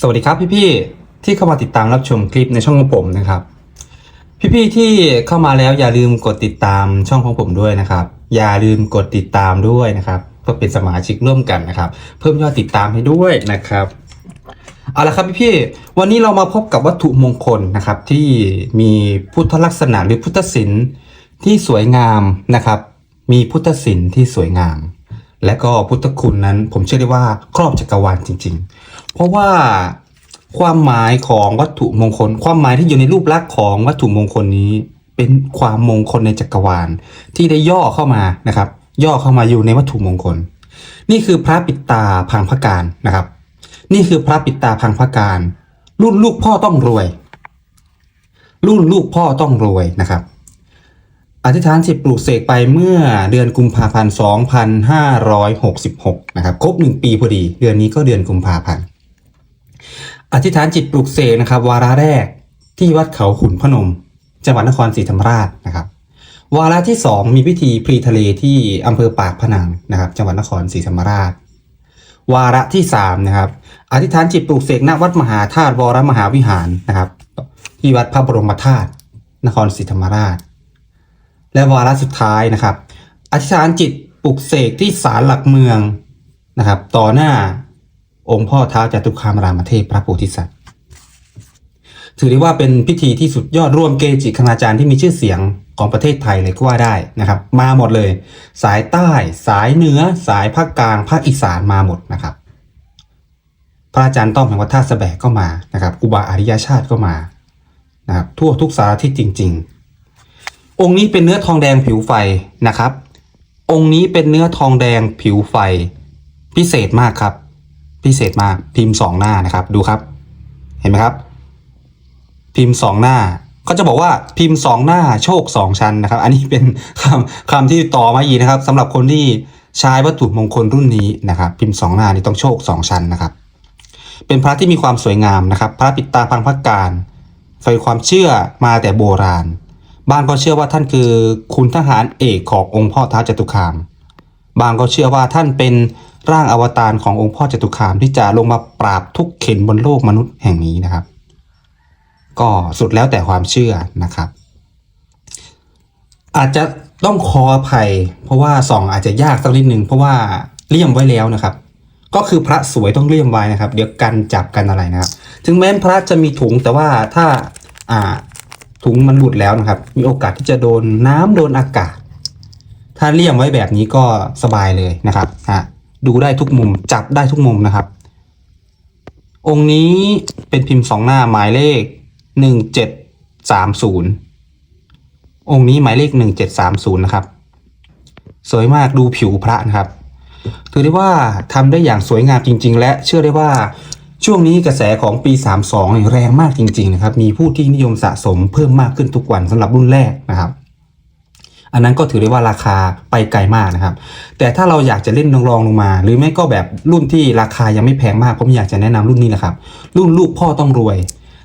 สวัสดีครับพี่ๆที่เข้ามาติดตามรับชมคลิปในช่องของผมนะครับ พี่ๆที่เข้ามาแล้วอย่าลืมกดติดตามช่องของผมด้วยนะครับ อย่าลืมกดติดตามด้วยนะครับเพื่อเป็นสมาชิกร่วมกันนะครับ เพิ่มยอดติดตามให้ด้วยนะครับเอาละครับพี่ๆวันนี้เรามาพบกับวัตถุมงคลนะครับที่มีพุทธลักษณะหรือพุทธศิลป์ที่สวยงามนะครับ มีพุทธศิลป์ที่สวยงาม และก็พุทธคุณนั้นผมเชื่อได้ว่าครอบจักรวาลจริง ๆ เพราะว่าความหมายของวัตถุมงคล ความหมายที่อยู่ในรูปลักษณ์ของวัตถุมงคลนี้ เป็นความมงคลในจักรวาล ที่ได้ย่อเข้ามานะครับ ย่อเข้ามาอยู่ในวัตถุมงคล นี่คือพระปิตาพังพระการนะครับ นี่คือพระปิตาพังพระการ รุ่นลูกพ่อต้องรวย รุ่นลูกพ่อต้องรวยนะครับอธิษฐานจิตปลูกเสกไปเมื่อเดือนกุมภาพันธ์ 2566 นะครับ ครบหนึ่งปีพอดี เดือนนี้ก็เดือนกุมภาพันธ์ อธิษฐานจิตปลูกเสกนะครับ วาระแรกที่วัดเขาขุนพนม จังหวัดนครศรีธรรมราชนะครับ วาระที่ 2 มีพิธีพรีทะเลที่อำเภอปากพนังนะครับ จังหวัดนครศรีธรรมราช วาระที่3นะครับอธิษฐานจิตปลูกเสกณวัดมหาธาตุวรมหาวิหารนะครับ ที่วัดพระบรมธาตุนครศรีธรรมราช และวาระสุดท้ายนะครับอธิษฐานจิตปลุกเสกที่ศาลหลักเมืองนะครับ ต่อหน้า องค์พ่อท้าจตุคามรามเทพพระโพธิสัตว์ ถือได้ว่าเป็นพิธีที่สุดยอดร่วมเกจิคณาจารย์ที่มีชื่อเสียงของประเทศไทยเลยก็ว่าได้นะครับ มาหมดเลย สายใต้ สายเหนือ สายภาคกลาง ภาคอีสานมาหมดนะครับ พระอาจารย์ต้อมแห่งวัดท่าสแบกก็มานะครับครูบาอริยชาติก็มานะครับทั่วทุกสารทิศจริง ๆ องค์นี้เป็นเนื้อทองแดงผิวไฟนะครับ องค์นี้เป็นเนื้อทองแดงผิวไฟพิเศษมากครับ พิเศษมากพิมพ์สองหน้านะครับดูครับ เห็นไหมครับ พิมพ์สองหน้าก็จะบอกว่าพิมพ์สองหน้าโชคสองชั้นนะครับ อันนี้เป็นคำคำที่ต่อมาอีกนะครับสำหรับคนที่ใช้วัตถุมงคลรุ่นนี้นะครับ พิมพ์สองหน้านี่ต้องโชคสองชั้นนะครับ เป็นพระที่มีความสวยงามนะครับ พระปิดตาพังพระการไฟความเชื่อมาแต่โบราณบางก็เชื่อว่าท่านคือคุณทหารเอกขององค์พ่อท้าจตุคาม บางก็เชื่อว่าท่านเป็นร่างอวตารขององค์พ่อจตุคามที่จะลงมาปราบทุกเข็นบนโลกมนุษย์แห่งนี้นะครับ ก็สุดแล้วแต่ความเชื่อนะครับ อาจจะต้องขออภัย เพราะว่าส่องอาจจะยากสักนิดหนึ่งเพราะว่าเลี่ยมไว้แล้วนะครับ ก็คือพระสวยต้องเลี่ยมไว้นะครับ เดี๋ยวกันจับกันอะไรนะครับ ถึงแม้พระจะมีถุงแต่ว่าถ้าอ่าถุงมันหลุดแล้วนะครับ มีโอกาสที่จะโดนน้ำโดนอากาศ ถ้าเลี่ยมไว้แบบนี้ก็สบายเลยนะครับฮะดูได้ทุกมุมจับได้ทุกมุมนะครับ องค์นี้เป็นพิมพ์สองหน้าหมายเลขหนึ่งเจ็ดสามศูนย์องค์นี้หมายเลขหนึ่งเจ็ดสามศูนย์นะครับ สวยมากดูผิวพระนะครับ ถือได้ว่าทำได้อย่างสวยงามจริง ๆ และเชื่อได้ว่าช่วงนี้กระแสของปี 32 แรงมากจริง ๆ นะครับ มีผู้ที่นิยมสะสมเพิ่มมากขึ้นทุกวันสำหรับรุ่นแรกนะครับ อันนั้นก็ถือได้ว่าราคาไปไกลมากนะครับ แต่ถ้าเราอยากจะเล่นรองลงมา หรือไม่ก็แบบรุ่นที่ราคายังไม่แพงมากผมอยากจะแนะนำรุ่นนี้นะครับ รุ่นลูกพ่อต้องรวย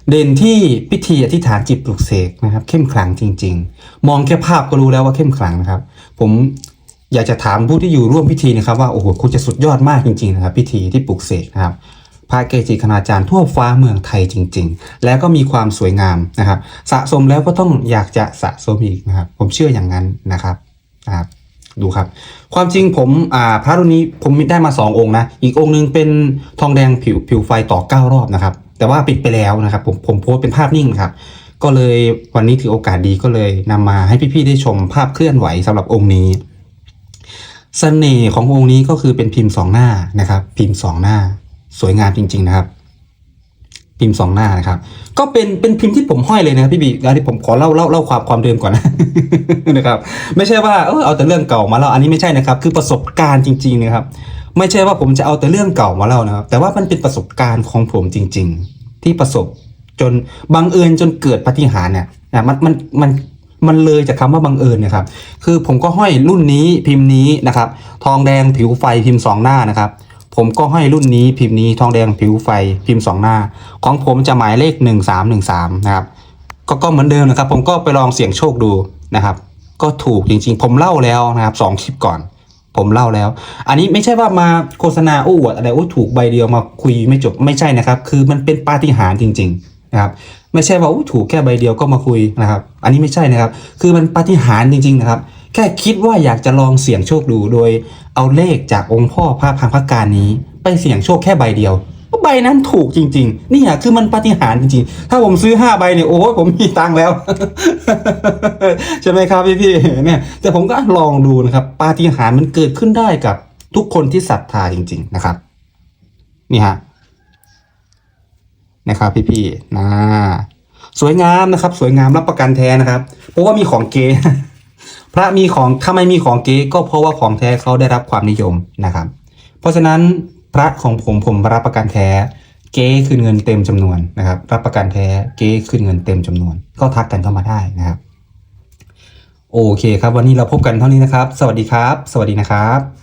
เด่นที่พิธีอธิษฐานจิตปลุกเสกนะครับ เข้มขลังจริง ๆ มองแค่ภาพก็รู้แล้วว่าเข้มขลังนะครับ ผมอยากจะถามผู้ที่อยู่ร่วมพิธีนะครับว่าโอ้โหคุณจะสุดยอดมากจริงๆนะครับ พิธีที่ปลุกเสกนะครับ พระเกจิคณาจารย์ทั่วฟ้าเมืองไทยจริง ๆ แล้วก็มีความสวยงามนะครับ สะสมแล้วก็ต้องอยากจะสะสมอีกนะครับ ผมเชื่ออย่างนั้นนะครับนะครับดูครับ ความจริงผมพระรุ่นนี้ผมได้มา 2 องค์นะ อีกองค์หนึงเป็นทองแดงผิวผิวไฟต่อ 9 รอบนะครับ แต่ว่าปิดไปแล้วนะครับ ผมผมโพสเป็นภาพนิ่งครับ ก็เลยวันนี้ถือโอกาสดีก็เลยนำมาให้พี่ๆได้ชมภาพเคลื่อนไหวสำหรับองค์นี้เสน่ห์ขององค์นี้ก็คือเป็นพิมพ์สองหน้านะครับ พิมพ์สองหน้า สวยงามจริง ๆ นะครับ พิมพ์สองหน้านะครับ ก็เป็นเป็นพิมพ์ที่ผมห้อยเลยนะครับพี่บีอันนี้ผมขอเล่าเล่าเล่าความความเดิมก่อนนะนะครับ ไม่ใช่ว่าเออเอาแต่เรื่องเก่ามาเล่าอันนี้ไม่ใช่นะครับ คือประสบการณ์จริง ๆ นะครับ ไม่ใช่ว่าผมจะเอาแต่เรื่องเก่ามาเล่านะครับ แต่ว่ามันเป็นประสบการณ์ของผมจริง ๆ ที่ประสบจนบังเอิญจนเกิดปฏิหารเนี่ยนะมันมันมันมันเลยจากคำว่าบังเอิญนะครับ คือผมก็ห้อยรุ่นนี้พิมพ์นี้นะครับ ทองแดงผิวไฟพิมพ์สองหน้านะครับ ผมก็ให้รุ่นนี้พิมพ์นี้ทองแดงผิวไฟพิมพ์สองหน้า ของผมจะหมายเลขหนึ่งสามหนึ่งสามนะครับก็ก็เหมือนเดิมนะครับ ผมก็ไปลองเสี่ยงโชคดูนะครับ ก็ถูกจริงๆ ผมเล่าแล้วนะครับสองคลิปก่อน ผมเล่าแล้ว อันนี้ไม่ใช่ว่ามาโฆษณาอู้อวดอะไรโอ้ถูกใบเดียวมาคุยไม่จบไม่ใช่นะครับ คือมันเป็นปาฏิหาริย์จริง ๆ นะครับ ไม่ใช่ว่าอู้ถูกแค่ใบเดียวก็มาคุยนะครับ อันนี้ไม่ใช่นะครับ คือมันปาฏิหาริย์จริง ๆ นะครับ แค่คิดว่าอยากจะลองเสี่ยงโชคดูโดย เอาเลขจากองค์พ่อพระพังพระการนี้ ไปเสี่ยงโชคแค่ใบเดียวใบนั้นถูกจริงๆ นี่อะคือมันปาฏิหาริจริงๆ ถ้าผมซื้อห้าใบเนี่ยโอ้ยผมมีตังค์แล้ว ใช่ไหมครับพี่พี่ๆเนี่ยแต่ผมก็ลองดูนะครับปาฏิหาริมันเกิดขึ้นได้กับทุกคนที่ศรัทธาจริง ๆนะครับ นี่ฮะนะครับพี่พี่ๆนะสวยงามนะครับ สวยงามรับประกันแท้นะครับ เพราะว่ามีของเก๊ พระมีของถ้าไม่มีของเก๊ก็เพราะว่าของแท้เขาได้รับความนิยมนะครับ เพราะฉะนั้นพระของผมผมรับประกันแท้ เก๊คืนเงินเต็มจำนวนนะครับ รับประกันแท้เก๊คืนเงินเต็มจำนวน ก็ทักกันเข้ามาได้นะครับ โอเคครับ วันนี้เราพบกันเท่านี้นะครับ สวัสดีครับ สวัสดีนะครับ